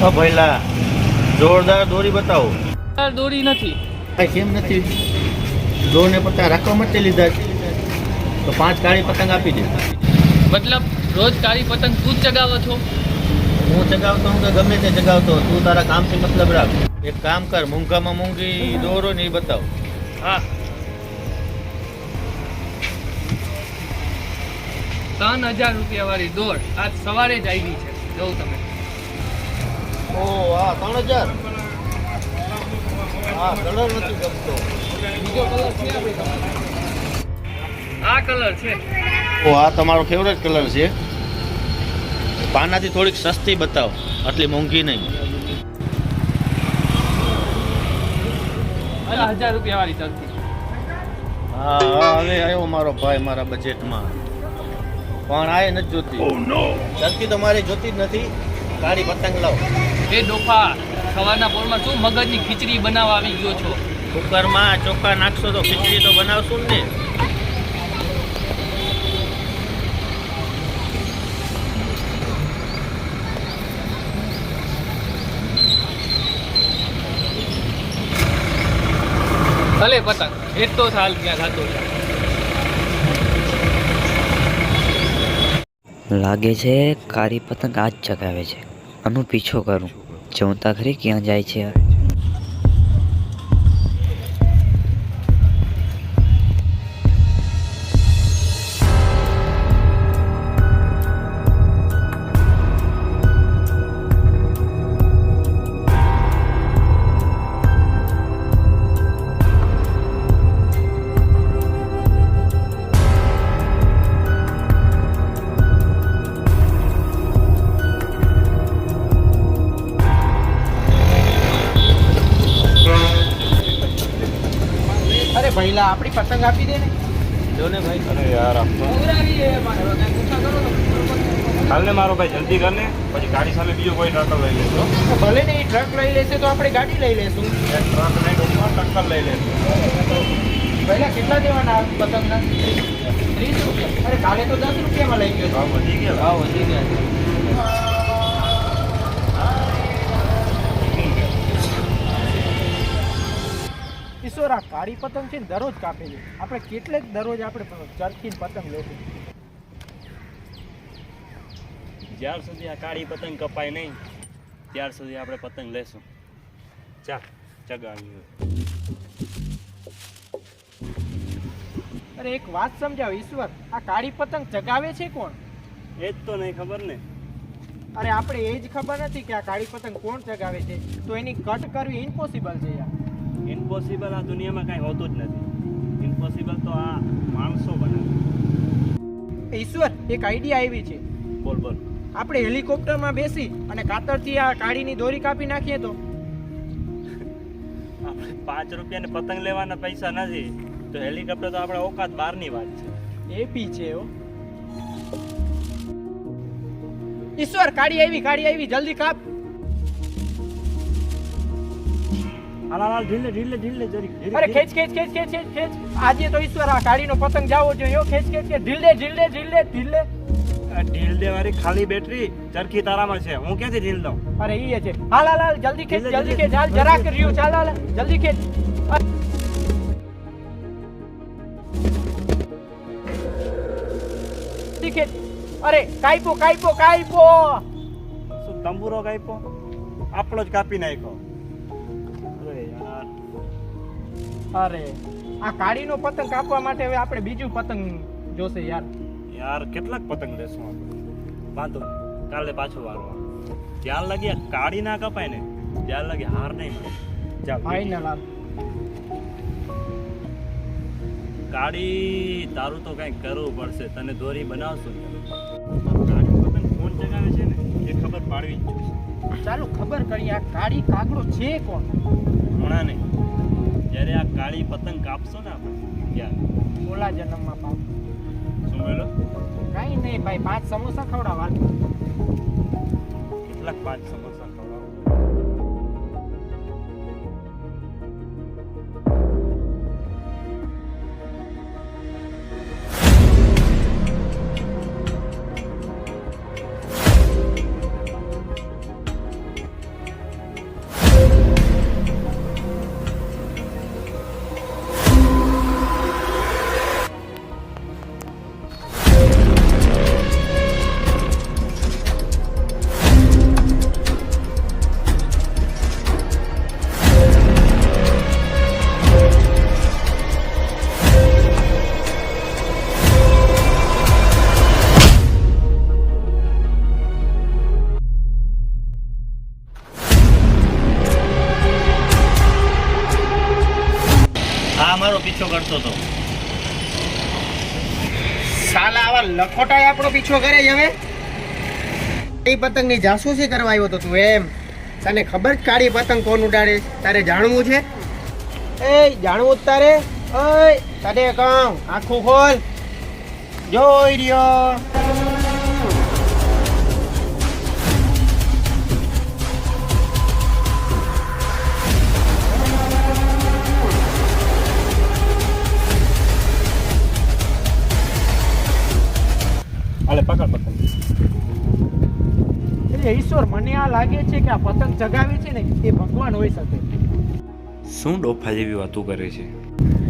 હા ભઈલા. જોરદાર દોરી બતાવો. દોરી નથી. કેમ નથી? દોરને પત્તા રાખવા માટે લીધા છે. તો પાંચ કાળી પતંગ આપી દે. મતલબ રોજ કાળી પતંગ તું જ ચગાવો છો? હું ચગાવતો હું કે ગમે તે ચગાવતો તું તારા કામથી મતલબ રાખ. એક કામ કર મૂંઘામાં મૂંઘી દોરો ને એ બતાવ. હા. ત્રણ હજાર રૂપિયા વાળી દોડ આજ સવારે જ આવી છે. જોઉં તમે. ઓ આ ત્રણ હજાર. હા કલર નથી ગમતો. બીજો કલર છે આ કલર છે. ઓ આ તમારો ફેવરેટ કલર છે. પાનાથી થોડીક સસ્તી બતાવો. આટલી મોંઘી નહીં. હજાર રૂપિયા વાળી ચલતી. હા હા હવે આવ્યો મારો ભાઈ મારા બજેટમાં પણ આ નથી જોતી. ચરકી તો મારે જોતી જ નથી. કાળી પતંગ લાવો. એ ડોફા સવારના પોરમાં શું મગજની ખીચડી બનાવવા આવી ગયો છો? કુકરમાં ચોખા નાખશો તો ખીચડી તો બનાવશું જ ને. ભલે પતંગ એક તો સાલ ક્યાં થતો છે? લાગે છે કારી પતંગ આજ ચગાવે છે. આનો પીછો કરું. જોતા ખરી ક્યાં જાય છે હવે પતંગ આપી દે ને. જો ને ભાઈ. અરે યાર હાલને મારો. ભાઈ જલ્દી કરને પછી ગાડી સામે બીજો કોઈ ટ્રક લઈ લેશો તો ભલે ને એ ટ્રક લઈ લેશે તો આપણે ગાડી લઈ લેશું. ટ્રક ડોકમાં ટક્કર લઈ લેજો. પહેલા કેટલા દેવાના પતંગના? ત્રીસ રૂપિયા. અરે કાલે તો દસ રૂપિયામાં લઈ ગયો. ભાવ વધી ગયો. ભાવ વધી ગયા. કાળી પતંગ છે ને દરરોજ કાપેલી આપણે કેટલેક દરરોજ આપણે ચરખી પતંગ લેશું. જ્યાર સુધી આ કાળી પતંગ કપાય નહીં ત્યાર સુધી આપણે પતંગ લેશું. ચા ચગાવી અરે એક વાત સમજાવ ઈશ્વર આ કાળી પતંગ ચગાવે છે કોણ? એ જ તો નહીં ખબર ને. અરે આપણે એ જ ખબર નથી કે આ કાળી પતંગ કોણ ચગાવે છે. તો એની કટ કરવી ઇમ્પોસિબલ છે યાર. ઇમ્પોસિબલ આ દુનિયામાં કાંઈ હોતું જ નથી. ઇમ્પોસિબલ તો આ માણસો બનાવે. ઈશ્વર એક આઈડિયા આવી છે. બોલ બોલ. આપણે હેલિકોપ્ટરમાં બેસી અને કાતરથી આ કાળીની દોરી કાપી નાખીએ તો? આપણે પાંચ રૂપિયાને પતંગ લેવાના પૈસા નથી. તો હેલિકોપ્ટર તો આપણે ઓકાત બહારની વાત છે. એ પી છે એવો ઈશ્વર કાળી આવી કાળી આવી જલ્દી કાપ. હાલ ઢીલે ઢીલે ઢીલે જરી અરે. ખેંચ ખેંચ ખેંચ ખેંચ ખેંચ ખેંચ. આજે તો ઈશ્વર આ કાળીનો પતંગ જાવો જોઈએ. ખેંચ ખેંચ ખેંચ. ઢીલે ઢીલે ઢીલે ઢીલે. આ ઢીલ દે વાળી ખાલી બેટરી ચરખી તારામાં છે. હું ક્યાંથી ઢીલ દઉં? અરે ઈ છે. હાલ હાલ હાલ જલ્દી ખેંચ જલ્દી. ખેંચ. હાલ જરાક રહ્યું. ચાલ હાલ જલ્દી ખેંચ. જલ્દી ખેંચ. અરે કાઈપો કાઈપો કાઈપો શું તંબુરો કાઈપો આપણો જ કાપી નાખ્યો. અરે આ કાળીનો પતંગ કાપવા માટે હવે આપણે બીજું પતંગ જોશે યાર. યાર કેટલાક પતંગ લેશું આપણે? વાંધો કાલે પાછો વારો જ્યાં લગી આ કાળી ના કપાય ને ત્યાં લગી હાર નહીં મળે. ફાઈનલ કાળી તારું તો કંઈક કરવું પડશે. તને દોરી બનાવશું કાળી પતંગ કોણ જગાવે છે ને એ ખબર પાડવી જ ચાલો ખબર કરીએ આ કાળી કાગડો છે કોણ? હમણાં નહીં. જ્યારે આ કાળી પતંગ કાપશો ને આપણે ત્યારે ઓલા જન્મમાં પાપ શું બોલો? કઈ નહીં ભાઈ પાંચ સમોસા ખવડાવવા. કેટલાક પાંચ સમોસા? કરતો હતો સાલા, આવા લખોટાય આપણો પીછો કરે છે હવે? એ પતંગની જાસૂસી કરવા આવ્યો તો તું એમ. તને ખબર જ કાળી પતંગ કોણ ઉડાડે? તારે જાણવું છે? એ જાણવું જ તારે? ઓય, તને કહું, આખું ખોલ. જોઈ રહ્યો. હાલે પકડ પકડ. એટલે ઈશ્વર મને આ લાગે છે કે આ પતંગ ચગાવે છે ને એ ભગવાન હોઈ શકે. શું ડોફા જેવી વાતો કરે છે?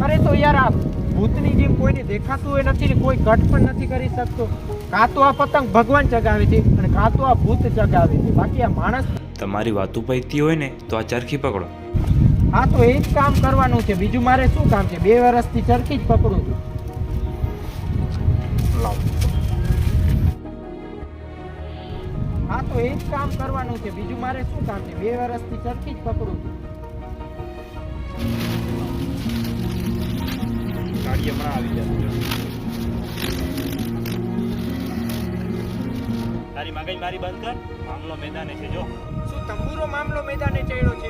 અરે તો યાર આ ભૂતની જેમ કોઈને દેખાતું હોય નથી ને કોઈ કટ પણ નથી કરી શકતો. કાં તો આ પતંગ ભગવાન ચગાવે છે અને કાં તો આ ભૂત ચગાવે છે. બાકી આ માણસ તમારી વાતો પૈતી હોય ને તો આ ચરખી પકડો. હા તો એ જ કામ કરવાનું છે. બીજું મારે શું કામ છે? બે વર્ષથી ચરખી જ પકડું છું. હા તો એ જ કામ કરવાનું છે. બીજું મારે શું કામ છે? બે વર્ષથી ચરખી જ પકડું છું. ગાડી હમણાં આવી જશે. તારી મગજ મારી બંધ કર. મામલો મેદાને છે જો. શું તંબુરો મામલો મેદાને ચડ્યો છે?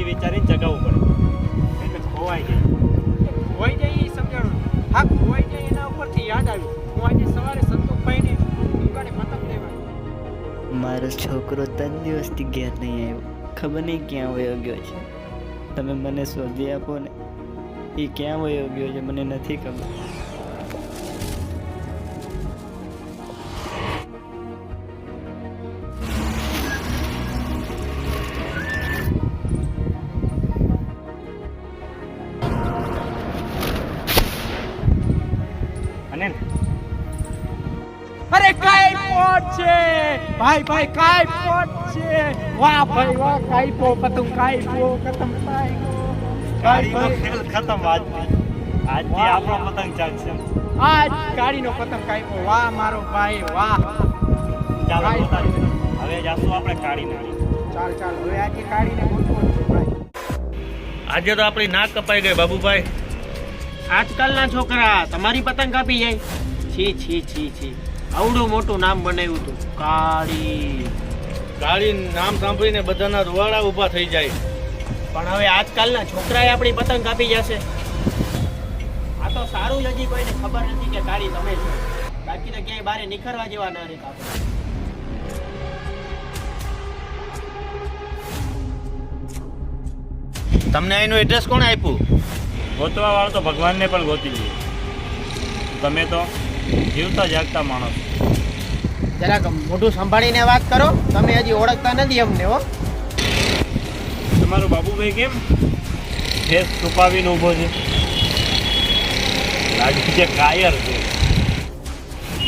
સમજી વિચારીને જગાવવું પડે. એટલે ખોવાઈ ગઈ ખોવાઈ જાય એ સમજાણું. હા ખોવાઈ જાય એના ઉપરથી યાદ આવ્યું. હું આજે સવારે સંતોષભાઈને દુકાને પતંગ લેવા મારો છોકરો ત્રણ દિવસથી ઘેર નહીં આવ્યો. ખબર નહીં ક્યાં વયો ગયો છે. તમે મને શોધી આપો ને. એ ક્યાં વયો ગયો છે મને નથી ખબર. ભાઈ ભાઈ કાઈ પોટ છે. વાહ ભાઈ વાહ કાઈ પો પતંગ કાઈ પો ખતમ કાઈ ગાડીનો ખેલ ખતમ આજથી આજથી આપણો પતંગ ચાલશે. આજ ગાડીનો પતંગ કાઈ પો વાહ મારો ભાઈ વાહ. ચાલો હવે જાશું આપણે કાઢીને ચાલ ચાલ. હવે આજે કાઢીને ગોઠવો છે ભાઈ. આજે તો આપણી નાક કપાઈ ગઈ બાબુભાઈ. આજકાલના છોકરા તમારી પતંગ કાપી જાય. છી છી છી છી. આવડું મોટું નામ બનાવ્યું હતું. કાળી. કાળી નામ સાંભળીને બધાના રૂવાડા ઊભા થઈ જાય. પણ હવે આજકાલના છોકરાએ આપણી પતંગ કાપી જશે. આ તો સારું જ હજી કોઈને ખબર નથી કે કાળી તમે છો. બાકી તો ક્યાંય બારે નિખરવા જેવા ના રહેતા તમને એનું એડ્રેસ કોણ આપ્યું? ગોતવા વાળો તો ભગવાનને પણ ગોતી લે. તમે તો? જીવતા જાગતા માણસ. જરાક મોઢું સંભાળીને વાત કરો. તમે હજી ઓળખતા નથી અમને હો. તમારો બાબુભાઈ કેમ? ફેસ છુપાવીને ઊભો છે. લાગે છે કાયર છે.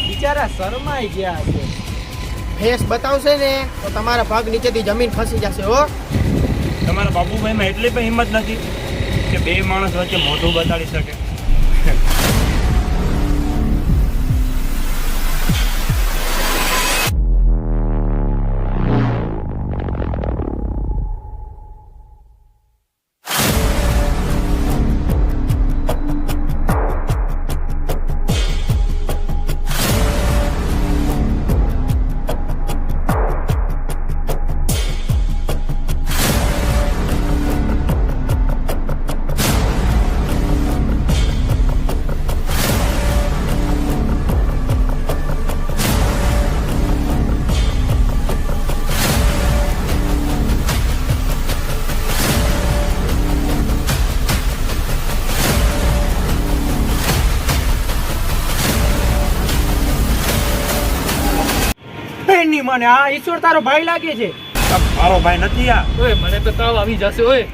બિચારા શરમાઈ ગયા છે. ફેસ બતાવશે ને તો તમારા ભાગ નીચેથી જમીન ખસી જશે હો. તમારા બાબુભાઈમાં એટલી પણ હિંમત નથી કે બે માણસ વચ્ચે મોઢું બતાડી શકે. એની મને. આ ઈશ્વર તારો ભાઈ લાગે છે. મારો ભાઈ નથી આ. ઓય મને તો તાવ આવી જશે ઓય.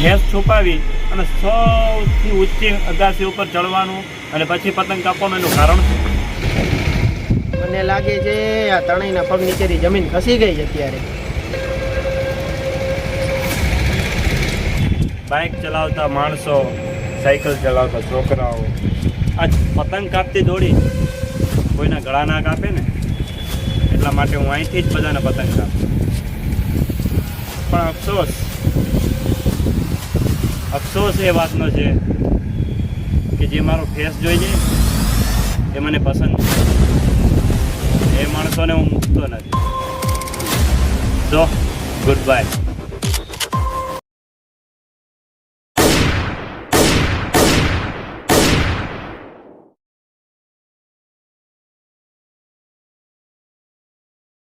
ભેંસ છુપાવી અને સૌથી ઊંચી અગાસી ઉપર ચડવાનું અને પછી પતંગ કાપવાનું એનું કારણ છે મને લાગે છે આ ત્રણેયના પગ નીચેની જમીન ખસી ગઈ છે અત્યારે. બાઇક ચલાવતા માણસો સાયકલ ચલાવતા છોકરાઓ આ પતંગ કાપતી દોડી કોઈના ગળા ના કાપે ને, એટલા માટે હું અહીંથી જ બધાને પતંગ કાપું. પણ અફસોસ અફસોસ એ વાતનો છે કે જે મારો ફેસ જોઈ છે એ મને પસંદ છે. એ માણસોને હું મૂકતો નથી. સો ગુડ બાય